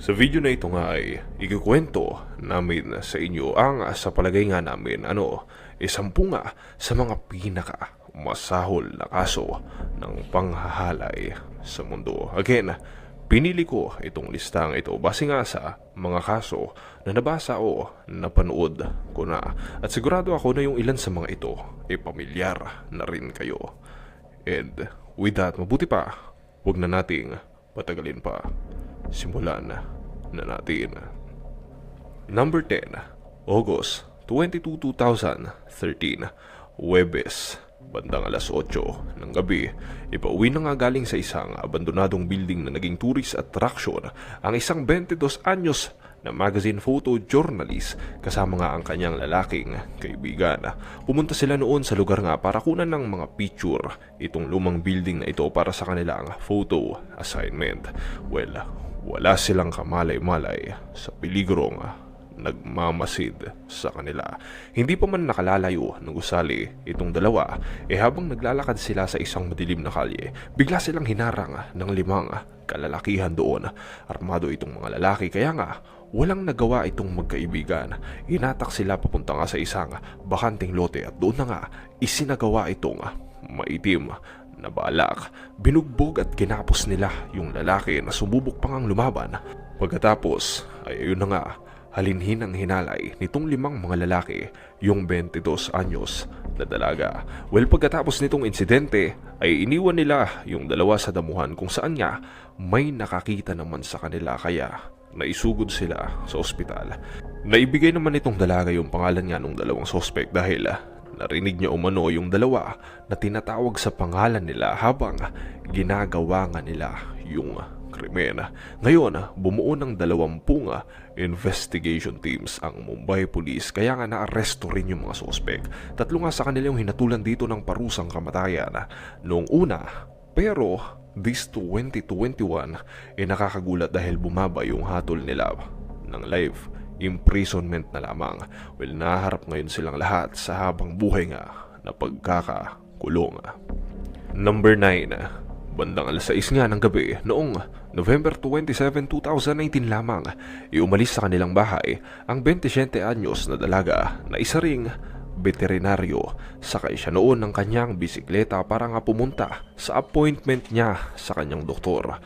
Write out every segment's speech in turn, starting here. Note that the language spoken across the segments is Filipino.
Sa video na ito nga ay ikikwento namin sa inyo ang sa palagay nga namin ano, isampu nga sa mga pinaka masahol na kaso ng panghahalay sa mundo. Again, pinili ko itong listang ito base nga sa mga kaso na nabasa o napanood ko na. At sigurado ako na yung ilan sa mga ito ay pamilyar na rin kayo. And with that, mabuti pa, huwag na nating patagalin pa. Simulan na natin. Number 10, August 22, 2013, Webes, bandang alas 8 ng gabi, ipauwi na nga galing sa isang abandonadong building na naging tourist attraction ang isang 22 anyos na magazine photojournalist kasama nga ang kanyang lalaking kaibigan. Pumunta sila noon sa lugar nga para kunan ng mga picture itong lumang building na ito para sa kanilang photo assignment. Well, wala silang kamalay-malay sa peligrong nagmamasid sa kanila. Hindi pa man nakalalayo ng gusali itong dalawa, eh habang naglalakad sila sa isang madilim na kalye, bigla silang hinarang ng limang kalalakihan doon. Armado itong mga lalaki kaya nga walang nagawa itong magkaibigan. Inatak sila papunta nga sa isang bakanting lote at doon na nga isinagawa itong maitim na balak. Binugbog at kinapos nila yung lalaki na sumubok pang ang lumaban. Pagkatapos ay ayun na nga halinhin ang hinalay nitong limang mga lalaki, yung 22 anyos na dalaga. Well, pagkatapos nitong insidente, ay iniwan nila yung dalawa sa damuhan kung saan nga may nakakita naman sa kanila kaya naisugod sila sa ospital. Naibigay naman itong dalaga yung pangalan nga ng dalawang sospek dahil narinig niya umano yung dalawa na tinatawag sa pangalan nila habang ginagawa nga nila yung krimen. Ngayon, bumuo ng dalawampung investigation teams ang Mumbai Police kaya nga naaresto rin yung mga sospek. Tatlo nga sa kanila yung hinatulan dito ng parusang kamatayan noong una. Pero this 2021 eh nakakagulat dahil bumaba yung hatol nila ng life imprisonment na lamang. Well, naharap ngayon silang lahat sa habang buhay nga na pagkakakulong. Number 9 Bandang alas 6 nga ng gabi noong November 27, 2019 lamang, iumalis sa kanilang bahay ang 27 anyos na dalaga na isa ring veterinaryo. Sakay siya noon ng kanyang bisikleta para nga pumunta sa appointment niya sa kanyang doktor.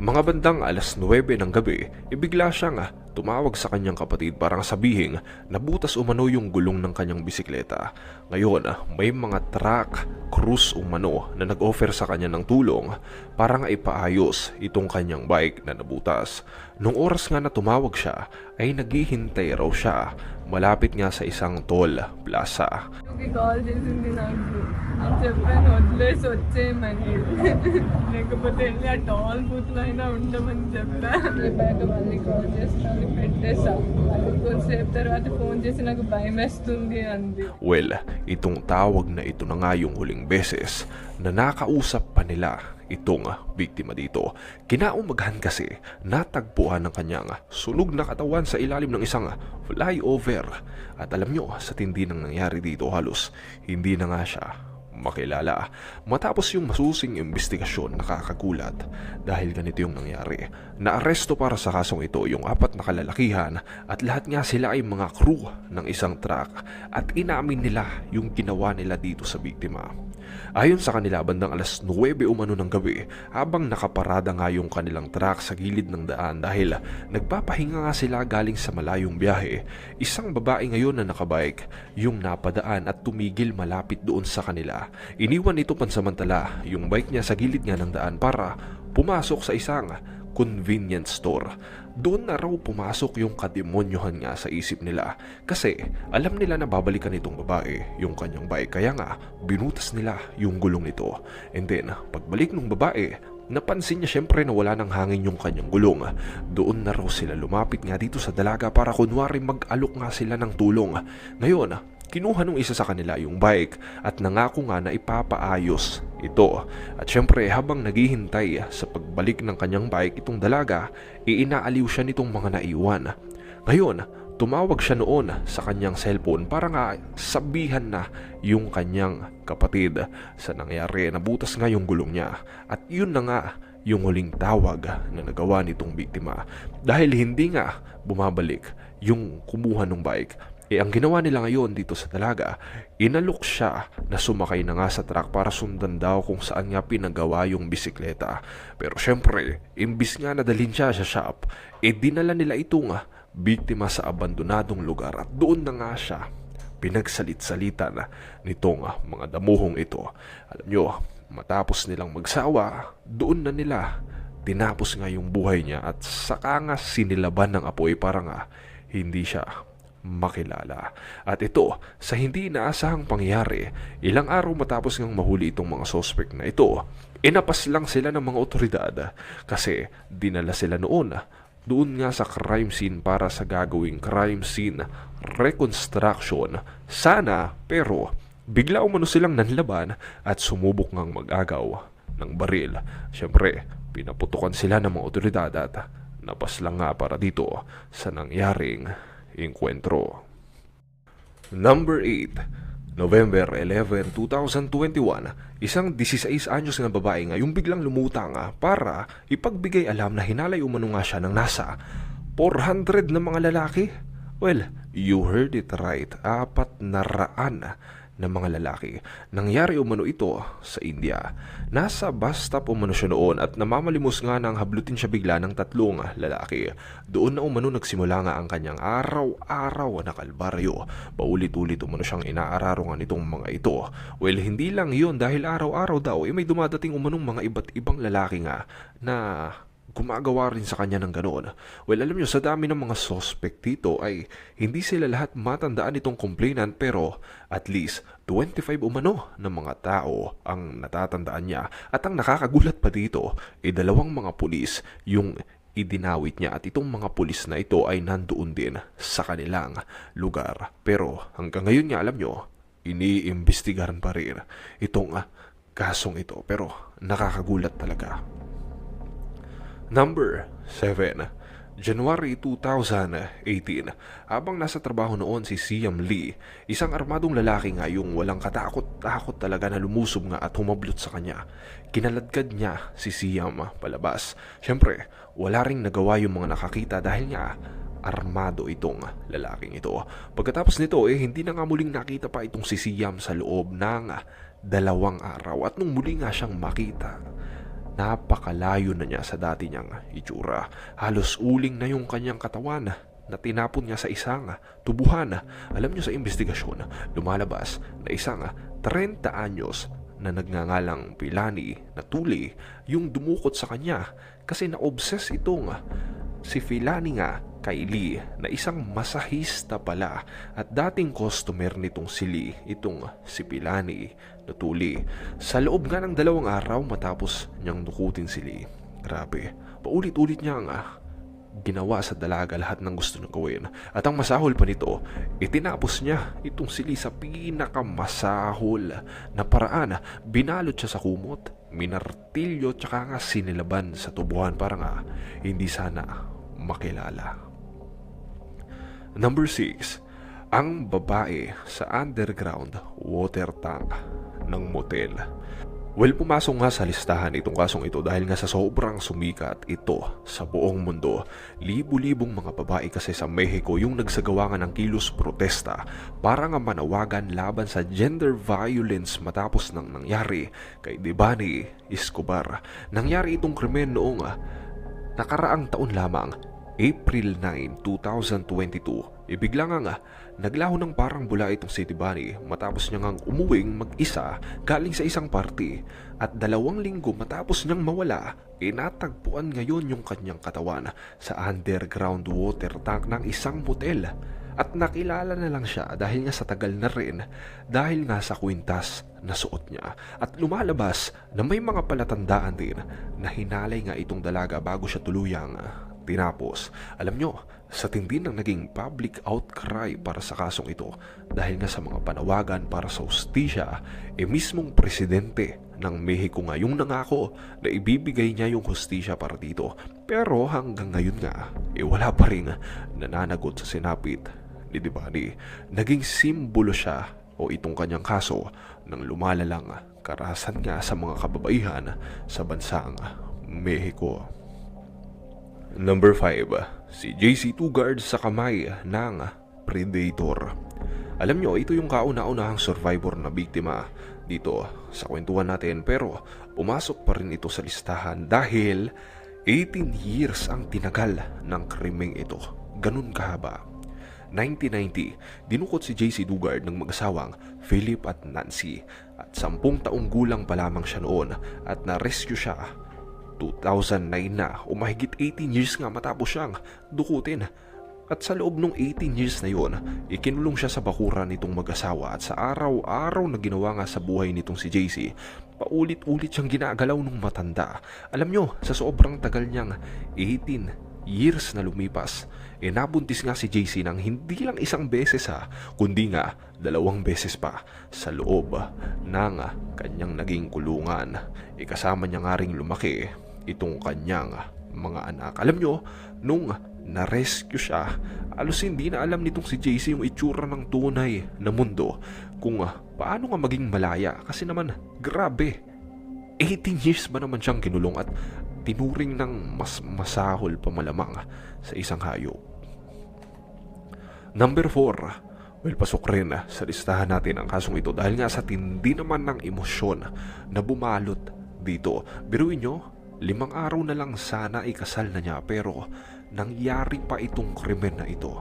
Mga bandang alas 9 ng gabi, ibigla siyang tumawag sa kanyang kapatid para sabihin na butas umano yung gulong ng kanyang bisikleta. Ngayon, may mga truck cruise umano na nag-offer sa kanya ng tulong para nga ipaayos itong kanyang bike na nabutas. Nung oras nga na tumawag siya, ay naghihintay raw siya malapit nga sa isang toll plaza. Okay call చేసింది నాకు అని చెప్పాను వదిలేసి వచ్చేయమని లేకపోతే వెళ్ళి ఆ టాల్ బూత్లో అయినా ఉండమని చెప్పా చెప్పాక మళ్ళీ కాల్ చేస్తాను పెట్టేసా మళ్ళీ కొంతసేపు తర్వాత ఫోన్ చేసి నాకు భయం వేస్తుంది అంది Well, itong tawag na ito na nga yung huling beses na nakausap pa nila itong biktima dito. Kinaumagahan kasi natagpuan ng kanyang sunog na katawan sa ilalim ng isang flyover. At alam nyo, sa tindi ng nangyari dito halos hindi na nga siya makilala. Matapos yung masusing investigasyon nakakagulat dahil ganito yung nangyari. Naaresto para sa kasong ito yung apat na kalalakihan at lahat nga sila ay mga crew ng isang truck at inamin nila yung ginawa nila dito sa biktima. Ayon sa kanila, bandang alas 9 umano ng gabi habang nakaparada nga yung kanilang truck sa gilid ng daan dahil nagpapahinga nga sila galing sa malayong biyahe. Isang babae ngayon na nakabike yung napadaan at tumigil malapit doon sa kanila. Iniwan ito pansamantala yung bike niya sa gilid nga ng daan para pumasok sa isang convenience store. Doon na raw pumasok yung kademonyohan nga sa isip nila kasi alam nila na babalikan itong babae yung kanyang bike kaya nga binutas nila yung gulong nito. And then pagbalik ng babae, napansin niya syempre na wala ng hangin yung kanyang gulong. Doon na raw sila lumapit nga dito sa dalaga para kunwari mag-alok nga sila ng tulong. Ngayon, Kinuha nung isa sa kanila yung bike at nangako nga na ipapaayos ito. At syempre habang naghihintay sa pagbalik ng kanyang bike itong dalaga, iinaaliw siya nitong mga naiwan. Ngayon, tumawag siya noon sa kanyang cellphone para nga sabihan na yung kanyang kapatid sa nangyari. Nabutas nga yung gulong niya. At yun na nga yung huling tawag na nagawa nitong biktima. Dahil hindi nga bumabalik yung kumuha ng bike, eh ang ginawa nila ngayon dito sa talaga, inalok siya na sumakay na nga sa truck para sundan daw kung saan nga pinagawa yung bisikleta. Pero syempre, imbis nga nadalhin siya sa shop, eh dinala nila itong biktima sa abandonadong lugar at doon na nga siya pinagsalit-salitan nitong mga damuhong ito. Alam nyo, matapos nilang magsawa, doon na nila tinapos nga yung buhay niya at saka nga sinilaban ng apoy para nga hindi siya makilala. At ito, sa hindi inaasahang pangyari, ilang araw matapos ngang mahuli itong mga suspect na ito, inapas lang sila ng mga otoridad kasi dinala sila noon doon nga sa crime scene para sa gagawing crime scene reconstruction. Sana, pero bigla umano silang nanlaban at sumubok ngang mag-agaw ng baril. Siyempre, pinaputukan sila ng mga otoridad at napas lang nga para dito sa nangyaring inkwentro. Number 8. November 11, 2021, isang 16 anyos na babae nga yung biglang lumutang para ipagbigay alam na hinalay umano nga siya ng nasa 400 na mga lalaki. Well, you heard it right. Apat na raan na mga lalaki. Nangyari umano ito sa India. Nasa bus stop umano siya noon at namamalimos nga nang hablutin siya bigla ng tatlong lalaki. Doon na umano nagsimula nga ang kanyang araw-araw na kalbaryo. Paulit-ulit umano siyang inaararongan nitong mga ito. Well, hindi lang yon dahil araw-araw daw eh, may dumadating umanong mga iba't ibang lalaki nga na gumagawa rin sa kanya ng ganoon. Well, alam nyo, sa dami ng mga suspect dito ay hindi sila lahat matandaan itong complainant pero at least 25 umano ng mga tao ang natatandaan niya. At ang nakakagulat pa dito ay dalawang mga pulis yung idinawit niya at itong mga pulis na ito ay nandoon din sa kanilang lugar. Pero hanggang ngayon nga alam nyo, iniimbestigahan pa rin itong kasong ito. Pero nakakagulat talaga. Number 7. January 2018, habang nasa trabaho noon si Siam Lee, isang armadong lalaki nga yung walang katakot-takot talaga na lumusob nga at humablot sa kanya. Kinaladkad niya si Siam palabas. Siyempre, wala ring nagawa yung mga nakakita dahil nga armado itong lalaking ito. Pagkatapos nito eh hindi na nga muling nakita pa itong si Siam sa loob ng dalawang araw at nung muli nga siyang makita napakalayo na niya sa dati niyang itsura. Halos uling na yung kanyang katawan na tinapon niya sa isang tubuhan. Alam niyo sa investigasyon, lumalabas na isang 30 anyos na nagngangalang Pilani na tuli yung dumukot sa kanya kasi na-obsess itong si Filani nga kay Lee na isang masahista pala at dating customer nitong si Lee, itong si Pilani na tuli. Sa loob nga ng dalawang araw matapos niyang dukutin si Lee. Grabe, paulit-ulit niya nga ginawa sa dalaga lahat ng gusto niyang gawin. At ang masahol pa nito, itinapos niya itong si Lee sa pinakamasahol na paraan. Binalot siya sa kumot, minartilyo tsaka nga sinilaban sa tubuhan para nga hindi sana makilala. Number 6. Ang babae sa underground water tank ng motel. Well, pumasok nga sa listahan itong kasong ito dahil nga sa sobrang sumikat ito sa buong mundo. Libu-libong mga babae kasi sa Mexico yung nagsagawa nga ng kilos protesta para nga manawagan laban sa gender violence matapos ng nangyari kay Devani Escobar. Nangyari itong krimen noong nakaraang taon lamang April 9, 2022, ibigla nga nga, naglaho ng parang bula itong si Tibani matapos niya ngang umuwing mag-isa galing sa isang party at dalawang linggo matapos niyang mawala, inatagpuan ngayon yung kanyang katawan sa underground water tank ng isang motel. At nakilala na lang siya dahil nga sa tagal na rin dahil nga sa kwintas na suot niya. At lumalabas na may mga palatandaan din na hinalay nga itong dalaga bago siya tuluyang tinapos. Alam nyo, sa tindi ng naging public outcry para sa kasong ito dahil nga sa mga panawagan para sa ustisya, e mismong presidente ng Mexico nga nangako na ibibigay niya yung hustisya para dito. Pero hanggang ngayon nga, e wala pa rin nananagot sa sinapit ni Devani. Naging simbolo siya o itong kanyang kaso ng lumalalang karahasan nga sa mga kababaihan sa bansang Mexico. Number 5. Si JC Tugard sa kamay ng Predator. Alam nyo, ito yung kauna-unahang survivor na biktima dito sa kwentuhan natin pero pumasok pa rin ito sa listahan dahil 18 years ang tinagal ng krimeng ito. Ganun kahaba. 1990, dinukot si JC Dugard ng mag-asawang Philip at Nancy at sampung taong gulang pa lamang siya noon at na-rescue siya 2009 na o mahigit 18 years nga matapos siyang dukutin. At sa loob ng 18 years na yon, ikinulong siya sa bakuran nitong mag-asawa at sa araw-araw na ginawa nga sa buhay nitong si JC, paulit-ulit siyang ginagalaw ng matanda. Alam nyo, sa sobrang tagal niyang 18 years na lumipas, e nga si JC ng hindi lang isang beses ha, kundi nga dalawang beses pa sa loob ng kanyang naging kulungan. Ikasama niya nga ring lumaki itong kanyang mga anak. Alam nyo, nung na-rescue siya, alos hindi na alam nitong si JC yung itsura ng tunay na mundo kung paano nga maging malaya kasi naman grabe 18 years ba naman siyang kinulong at tinuring ng mas masahol pa malamang sa isang hayop. Number 4. Well, pasok rin sa listahan natin ang kasong ito dahil nga sa tindi naman ng emosyon na bumalot dito. Biruin nyo, limang araw na lang sana ikasal na niya pero nangyari pa itong krimen na ito.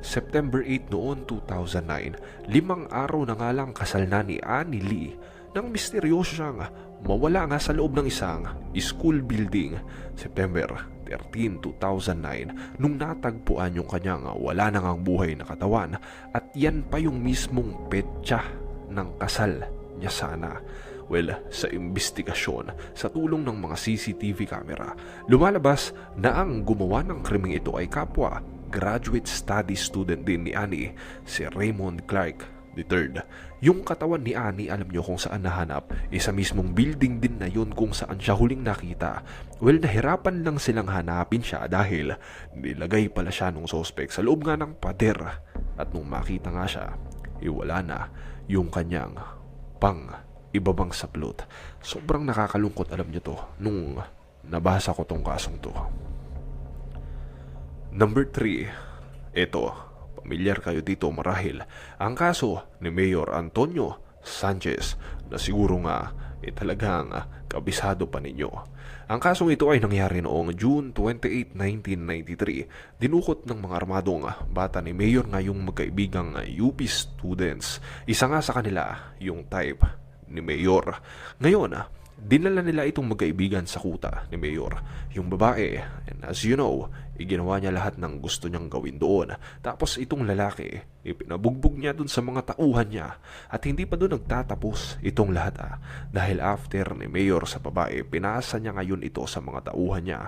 September 8 noon 2009, limang araw na nga lang kasal na ni Annie Lee nang misteryoso siyang mawala nga sa loob ng isang school building September 13, 2009 nung natagpuan yung kanyang wala na ngang buhay na katawan at yan pa yung mismong petsa ng kasal niya sana. Well, sa imbestigasyon, sa tulong ng mga CCTV camera, lumalabas na ang gumawa ng krimeng ito ay kapwa graduate study student din ni Annie, si Raymond Clark III. Yung katawan ni Annie, alam nyo kung saan nahanap, isa mismong building din na yun kung saan siya huling nakita. Well, nahirapan lang silang hanapin siya dahil nilagay pala siya nung suspect sa loob nga ng pader. At nung makita nga siya, iwala na yung kanyang pang ibabang saplot. Sobrang nakakalungkot alam nyo to nung nabasa ko tong kasong to. Number 3. Ito, pamilyar kayo dito marahil. Ang kaso ni Mayor Antonio Sanchez na siguro nga eh talagang kabisado pa ninyo. Ang kasong ito ay nangyari noong June 28, 1993. Dinukot ng mga armadong bata ni Mayor nga yung magkaibigang UP students. Isa nga sa kanila yung type ni Mayor. Ngayon, dinala nila itong magkaibigan sa kuta ni Mayor. Yung babae, and as you know, iginawa niya lahat ng gusto niyang gawin doon. Tapos itong lalaki, ipinabugbog niya dun sa mga tauhan niya. At hindi pa doon nagtatapos itong lahat ah. Dahil after ni Mayor sa babae, pinasa niya ngayon ito sa mga tauhan niya.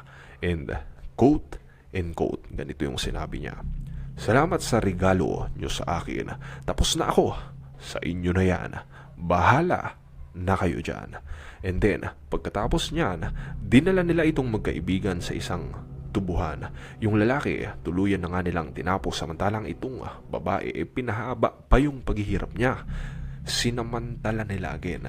And quote and quote, ganito yung sinabi niya. Salamat sa regalo niyo sa akin. Tapos na ako. Sa inyo na yan. Bahala na kayo dyan. And then, pagkatapos niyan, dinala nila itong magkaibigan sa isang tubuhan. Yung lalaki, tuluyan na nga nilang tinapos samantalang itong babae, eh, pinahaba pa yung paghihirap niya. Sinamantala nila again.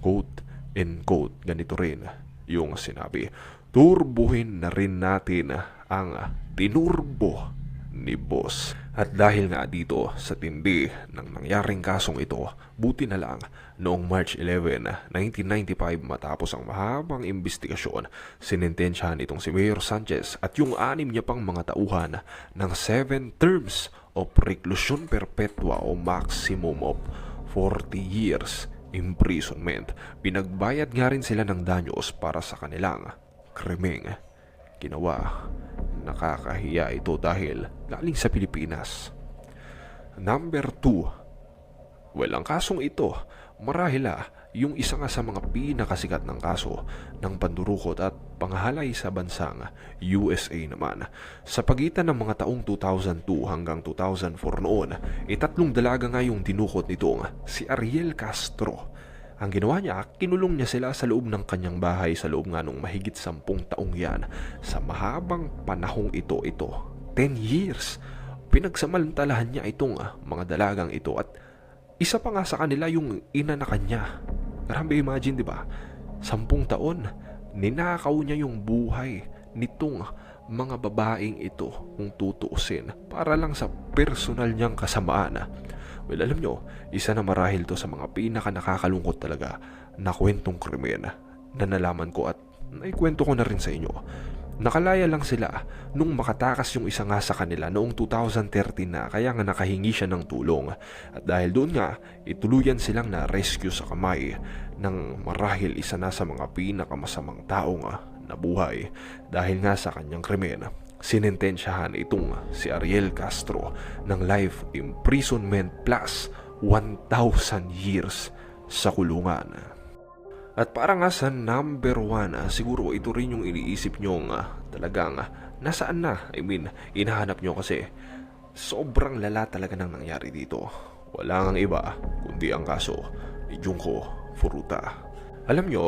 Quote and quote, ganito rin yung sinabi. Turbuhin na rin natin ang tinurbo ni boss. At dahil nga dito sa tindi ng nangyaring kasong ito, buti na lang noong March 11, 1995 matapos ang mahabang investigasyon, sinintensyahan itong si Mayor Sanchez at yung anim niya pang mga tauhan ng 7 terms of reclusion perpetua o maximum of 40 years imprisonment. Pinagbayad nga rin sila ng danyos para sa kanilang krimeng ginawa. Nakakahiya ito dahil galing sa Pilipinas. Number 2. Well, ang kasong ito, marahil ah, yung isa nga sa mga pinakasikat ng kaso ng pandurukot at panghalay sa bansang USA naman. Sa pagitan ng mga taong 2002 hanggang 2004 noon, itatlong dalaga nga yung dinukot nitong si Ariel Castro. Ang ginawa niya, kinulong niya sila sa loob ng kanyang bahay sa loob nga nung mahigit sampung taong yan. Sa mahabang panahong ito, ito, 10 years, pinagsamantalahan niya itong ah, mga dalagang ito at isa pa nga sa kanila yung ina na kanya. Grabe imagine, di ba? Sampung taon, ninakaw niya yung buhay nitong mga babaeng ito kung tutuusin para lang sa personal niyang kasamaan. Well, alam nyo, isa na marahil to sa mga pinaka nakakalungkot talaga na kwentong krimen na nalaman ko at naikwento ko na rin sa inyo. Nakalaya lang sila nung makatakas yung isa nga sa kanila noong 2013 na kaya nga nakahingi siya ng tulong. At dahil doon nga, ituluyan silang na-rescue sa kamay ng marahil isa na sa mga pinakamasamang tao nga nabuhay dahil nga sa kanyang krimen. Sinentensyahan itong si Ariel Castro ng life imprisonment plus 1,000 years sa kulungan. At para nga sa number one, ah, siguro ito rin yung iniisip nyo nga talagang ah, nasaan na? I mean, inahanap nyo kasi sobrang lala talaga nang nangyari dito. Wala ngang iba kundi ang kaso ni Junko Furuta. Alam nyo,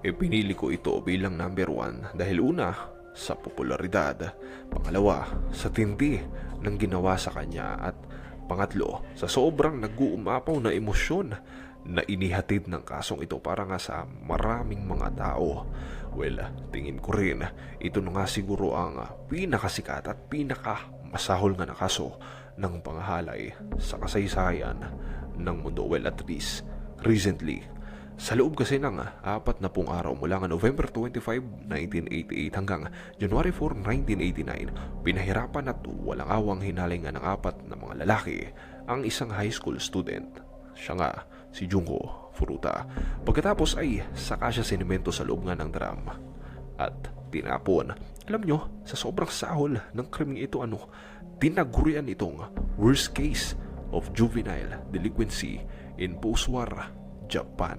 eh pinili ko ito bilang number one dahil una, sa popularidad, pangalawa, sa tindi ng ginawa sa kanya at pangatlo, sa sobrang nag-uumapaw na emosyon na inihatid ng kasong ito para nga sa maraming mga tao. Well, tingin ko rin, ito na nga siguro ang pinakasikat at pinakamasahol nga na kaso ng panghalay sa kasaysayan ng mundo. Well, at least, recently, sa loob kasi ng apat na pong araw mula nga November 25, 1988 hanggang January 4, 1989, pinahirapan at walang awang hinalingan ng apat na mga lalaki ang isang high school student. Siya nga, si Junko Furuta. Pagkatapos ay saka siya sinimento sa loob nga ng drum at tinapon. Alam nyo, sa sobrang sahol ng krimeng ito ano, tinagurian itong worst case of juvenile delinquency in post-war Japan.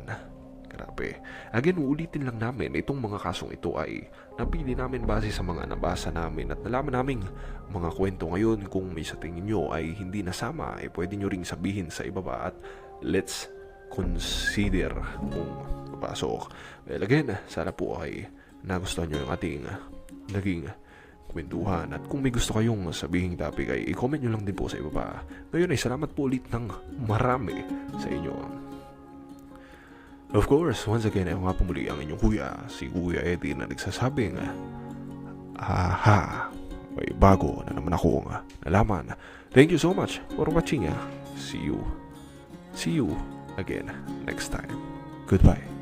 Grabe. Again, uulitin lang namin itong mga kasong ito ay napili namin base sa mga nabasa namin at nalaman naming mga kwento ngayon kung may sa tingin nyo ay hindi nasama eh pwede nyo ring sabihin sa ibaba at let's consider kung papasok. Well, again, sana po ay nagustuhan nyo yung ating naging kwentuhan at kung may gusto kayong sabihing topic ay i-comment nyo lang din po sa ibaba. Ngayon ay salamat po ulit ng marami sa inyo. Of course, once again, ay nga pumuli ang inyong kuya, si Kuya Eddie na nagsasabing, Aha, may bago na naman akong nalaman. Thank you so much for watching. See you. See you again next time. Goodbye.